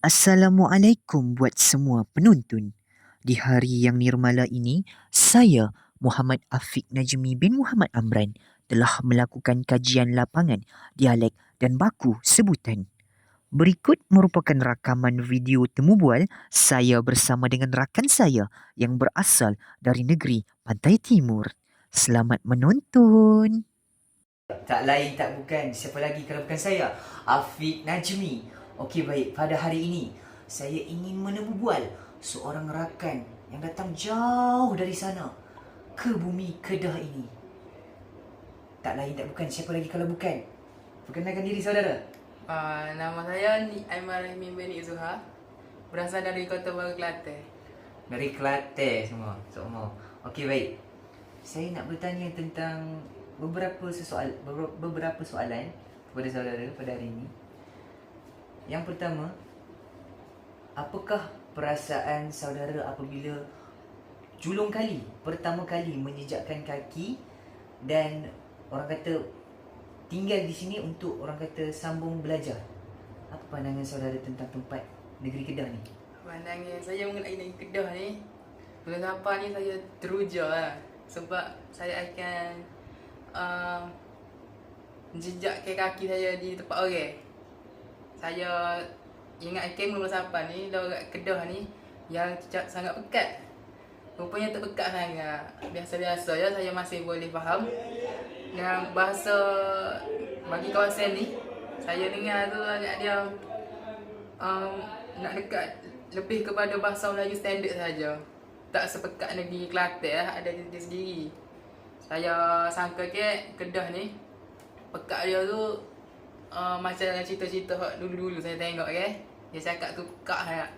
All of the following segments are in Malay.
Assalamualaikum buat semua penonton. Di hari yang nirmala ini, saya Muhammad Afiq Najmi bin Muhammad Amran telah melakukan kajian lapangan dialek dan baku sebutan. Berikut merupakan rakaman video temu bual saya bersama dengan rakan saya yang berasal dari negeri Pantai Timur. Selamat menonton. Tak lain tak bukan siapa lagi kalau bukan saya Afiq Najmi Okey baik. Pada hari ini Saya ingin menemu bual Seorang rakan yang datang jauh dari sana Ke bumi Kedah ini. Tak lain tak bukan siapa lagi kalau bukan? Perkenalkan diri saudara. Uh, nama saya Ni Aiman Rahimi bin Zuha Berasal dari Kota Baru Kelantan Dari Kelantan semua semua. Okey baik. Saya nak bertanya tentang beberapa sesoal beberapa- beberapa soalan kepada saudara pada hari ini. Yang pertama, apakah perasaan saudara apabila julung kali pertama kali menjejakkan kaki dan orang kata tinggal di sini untuk orang kata sambung belajar? Apa pandangan saudara tentang tempat negeri Kedah ni? Pandangan saya mengenai negeri Kedah ni Belum sampai ni saya teruja lah Sebab saya akan uh, Jejak kaki saya di tempat orang Saya ingat akan belum sampai ni Orang Kedah ni Yang cak sangat pekat. Rupanya tak pekat sangat. Biasa-biasa je saya masih boleh faham. Dan bahasa Bagi kawasan ni Saya dengar tu agak dia um, Nak dekat Lebih kepada bahasa Melayu standard saja. Tak sepekat negeri Kelantan lah Ada dia sendiri. Saya sangka ke Kedah ni Pekat dia tu uh, Macam dalam cerita-cerita dulu-dulu saya tengok ke Dia cakap tu pekat sangat.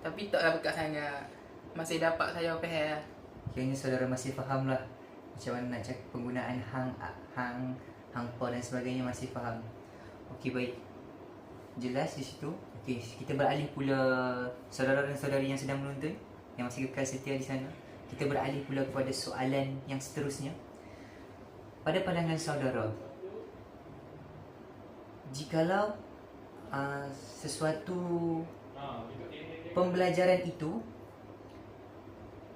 Tapi taklah pekat sangat. Masih dapat saya faham lah. Kiranya saudara masih faham lah Macam mana nak cakap penggunaan hang, hang, hangpa dan sebagainya masih faham. Okey baik. Jelas di situ? Okey kita beralih pula Saudara dan saudari yang sedang menonton Yang masih kekal setia di sana. Kita beralih pula kepada soalan yang seterusnya. Pada pandangan saudara Jikalau uh, sesuatu pembelajaran itu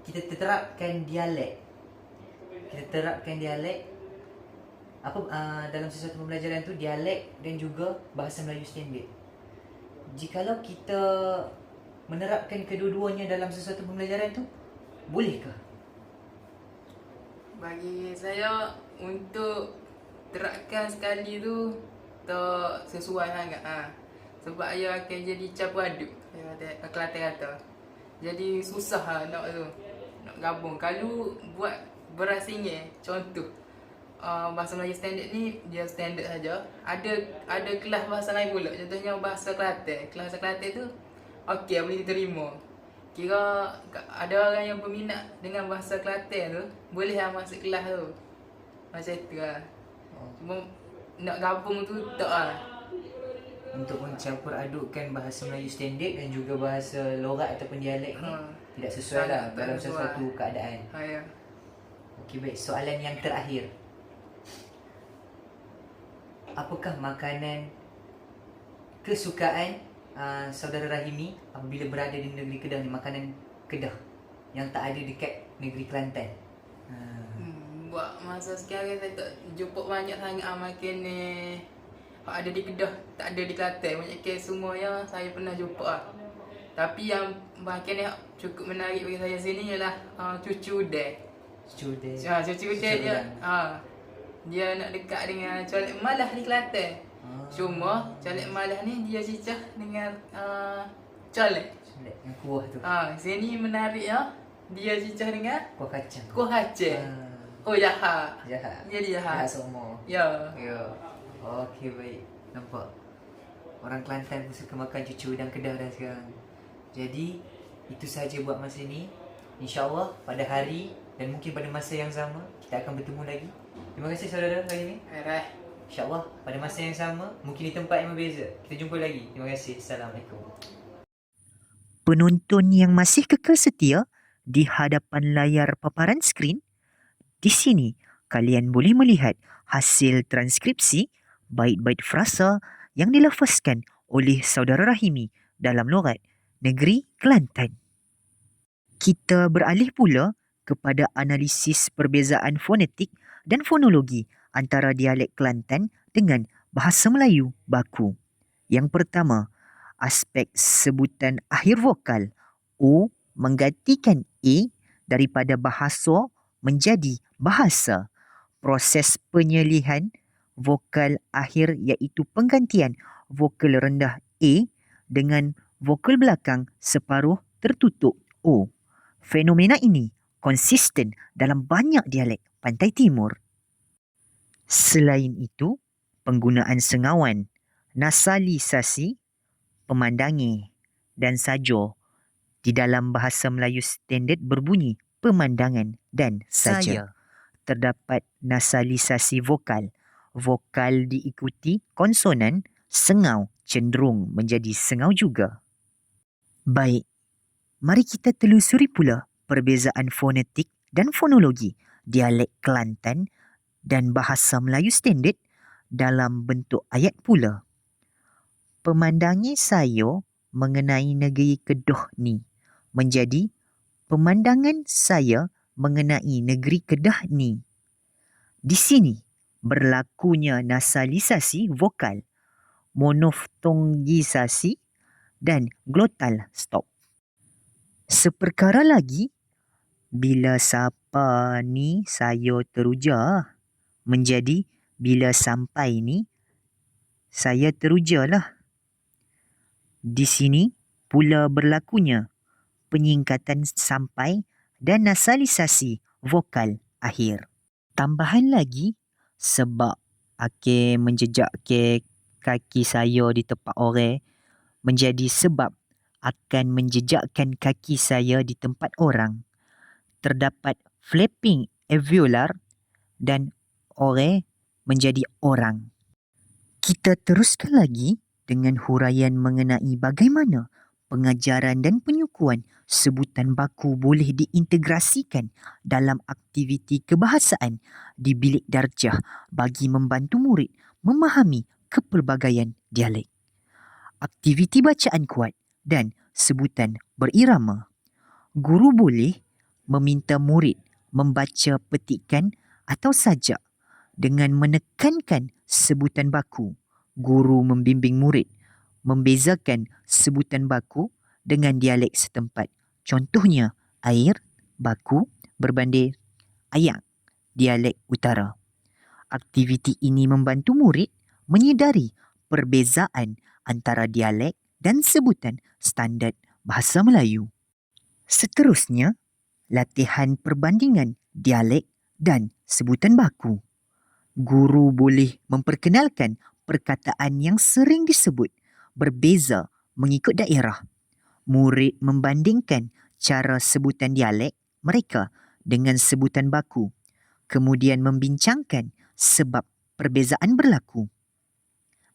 kita terapkan dialek. Kita terapkan dialek apa uh, dalam sesuatu pembelajaran tu dialek dan juga bahasa Melayu standard. Jikalau kita menerapkan kedua-duanya dalam sesuatu pembelajaran tu bolehkah? Bagi saya untuk terapkan sekali tu tak sesuai sangat ha. Sebab ia akan jadi campur aduk dia kata Kelantan kata. Jadi susah lah nak tu nak gabung. Kalau buat berasingnya contoh uh, bahasa Melayu standard ni dia standard saja. Ada ada kelas bahasa lain pula. Contohnya bahasa Kelantan. Kelas bahasa Kelantan tu okey boleh diterima. Kira ada orang yang berminat dengan bahasa Kelantan tu boleh lah masuk kelas tu. Macam tu lah. Cuma nak gabung tu tak lah. untuk mencampur adukkan bahasa Melayu standard dan juga bahasa lorat ataupun dialek ni Ha. tidak sesuai lah Tak- dalam sesuai. sesuatu keadaan Ha ya. Okey baik, soalan yang terakhir. Apakah makanan kesukaan uh, saudara Rahimi apabila berada di negeri Kedah ni makanan Kedah yang tak ada dekat negeri Kelantan? Ha. Hmm, buat masa sekarang saya tak jumpa banyak sangat ah makan ni hak ada di Kedah, tak ada di Kelantan. Banyak kes semua yang saya pernah jumpa ah. Tapi yang ni hak cukup menarik bagi saya sini ialah uh, cucu udang. Cude. Ha, cucu udang Cucu dia udang. ha, dia nak dekat dengan colek malah di Kelantan. Ah, Cuma colek malah ni dia cicah dengan uh, colek. colek yang kuah tu. Ha, sini menarik ya. Dia cicah dengan Kuah kacang. kuah kacang. Ah, Oh jahat. jahat. Jadi jahat. Jahat semua. Ya. Ya. Okey baik. Nampak. Orang Kelantan pun suka makan cucu udang Kedah dah sekarang. Jadi itu saja buat masa ni. InsyaAllah pada hari dan mungkin pada masa yang sama kita akan bertemu lagi. Terima kasih saudara hari ini. Merah. InsyaAllah pada masa yang sama mungkin di tempat yang berbeza. Kita jumpa lagi. Terima kasih. Assalamualaikum. Penonton yang masih kekal setia di hadapan layar paparan skrin, di sini kalian boleh melihat hasil transkripsi bait-bait frasa yang dilafazkan oleh saudara Rahimi dalam logat negeri Kelantan. Kita beralih pula kepada analisis perbezaan fonetik dan fonologi antara dialek Kelantan dengan bahasa Melayu baku. Yang pertama, aspek sebutan akhir vokal O menggantikan A daripada bahasa menjadi bahasa. Proses penyelihan vokal akhir iaitu penggantian vokal rendah A dengan vokal belakang separuh tertutup O. Fenomena ini konsisten dalam banyak dialek pantai timur. Selain itu, penggunaan sengawan, nasalisasi, pemandangi dan saja di dalam bahasa Melayu standard berbunyi pemandangan dan saja. Saya. Terdapat nasalisasi vokal. Vokal diikuti konsonan, sengau cenderung menjadi sengau juga. Baik, mari kita telusuri pula perbezaan fonetik dan fonologi dialek Kelantan dan bahasa Melayu standard dalam bentuk ayat pula. Pemandangi saya mengenai negeri Kedah ni menjadi pemandangan saya mengenai negeri Kedah ni. Di sini berlakunya nasalisasi vokal, monoftongisasi dan glotal stop. Seperkara lagi, bila siapa ni saya teruja menjadi bila sampai ni saya terujalah. Di sini pula berlakunya penyingkatan sampai dan nasalisasi vokal akhir. Tambahan lagi sebab ake menjejak ke kaki saya di tempat orang menjadi sebab akan menjejakkan kaki saya di tempat orang. Terdapat flapping alveolar dan orang menjadi orang. Kita teruskan lagi dengan huraian mengenai bagaimana pengajaran dan penyukuan sebutan baku boleh diintegrasikan dalam aktiviti kebahasaan di bilik darjah bagi membantu murid memahami kepelbagaian dialek. Aktiviti bacaan kuat dan sebutan berirama. Guru boleh meminta murid membaca petikan atau sajak dengan menekankan sebutan baku. Guru membimbing murid membezakan sebutan baku dengan dialek setempat. Contohnya, air, baku berbanding ayak, dialek utara. Aktiviti ini membantu murid menyedari perbezaan antara dialek dan sebutan standard bahasa Melayu. Seterusnya, latihan perbandingan dialek dan sebutan baku. Guru boleh memperkenalkan perkataan yang sering disebut berbeza mengikut daerah. Murid membandingkan cara sebutan dialek mereka dengan sebutan baku, kemudian membincangkan sebab perbezaan berlaku.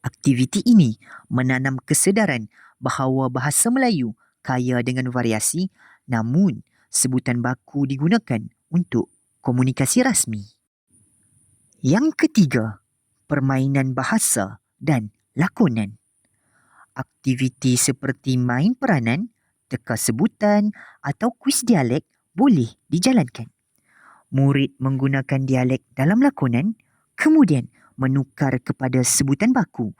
Aktiviti ini menanam kesedaran bahawa bahasa Melayu kaya dengan variasi namun sebutan baku digunakan untuk komunikasi rasmi. Yang ketiga, permainan bahasa dan lakonan aktiviti seperti main peranan, teka sebutan atau kuis dialek boleh dijalankan. Murid menggunakan dialek dalam lakonan, kemudian menukar kepada sebutan baku.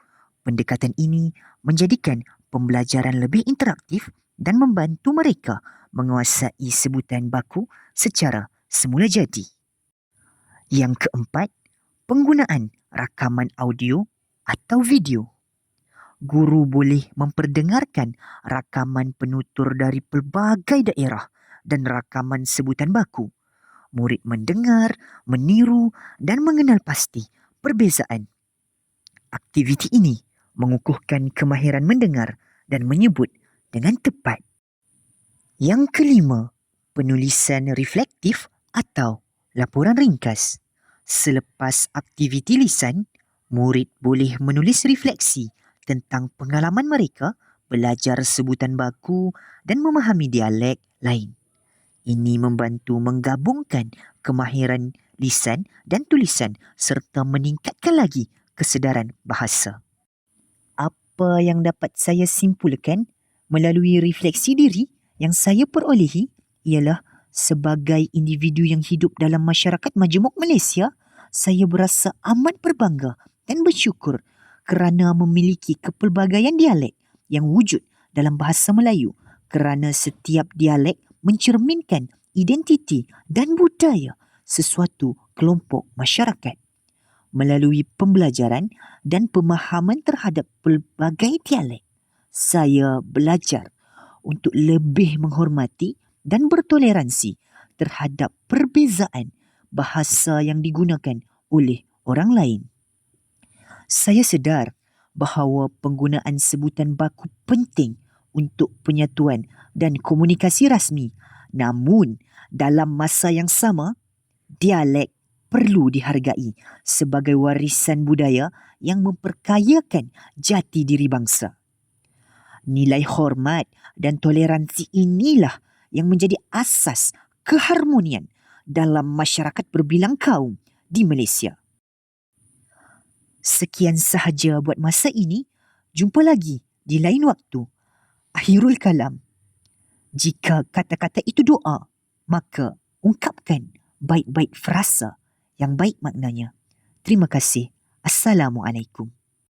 Pendekatan ini menjadikan pembelajaran lebih interaktif dan membantu mereka menguasai sebutan baku secara semula jadi. Yang keempat, penggunaan rakaman audio atau video guru boleh memperdengarkan rakaman penutur dari pelbagai daerah dan rakaman sebutan baku. Murid mendengar, meniru dan mengenal pasti perbezaan. Aktiviti ini mengukuhkan kemahiran mendengar dan menyebut dengan tepat. Yang kelima, penulisan reflektif atau laporan ringkas. Selepas aktiviti lisan, murid boleh menulis refleksi tentang pengalaman mereka belajar sebutan baku dan memahami dialek lain. Ini membantu menggabungkan kemahiran lisan dan tulisan serta meningkatkan lagi kesedaran bahasa. Apa yang dapat saya simpulkan melalui refleksi diri yang saya perolehi ialah sebagai individu yang hidup dalam masyarakat majmuk Malaysia, saya berasa amat berbangga dan bersyukur kerana memiliki kepelbagaian dialek yang wujud dalam bahasa Melayu kerana setiap dialek mencerminkan identiti dan budaya sesuatu kelompok masyarakat. Melalui pembelajaran dan pemahaman terhadap pelbagai dialek, saya belajar untuk lebih menghormati dan bertoleransi terhadap perbezaan bahasa yang digunakan oleh orang lain. Saya sedar bahawa penggunaan sebutan baku penting untuk penyatuan dan komunikasi rasmi. Namun, dalam masa yang sama, dialek perlu dihargai sebagai warisan budaya yang memperkayakan jati diri bangsa. Nilai hormat dan toleransi inilah yang menjadi asas keharmonian dalam masyarakat berbilang kaum di Malaysia. Sekian sahaja buat masa ini. Jumpa lagi di lain waktu. Akhirul kalam. Jika kata-kata itu doa, maka ungkapkan baik-baik frasa yang baik maknanya. Terima kasih. Assalamualaikum.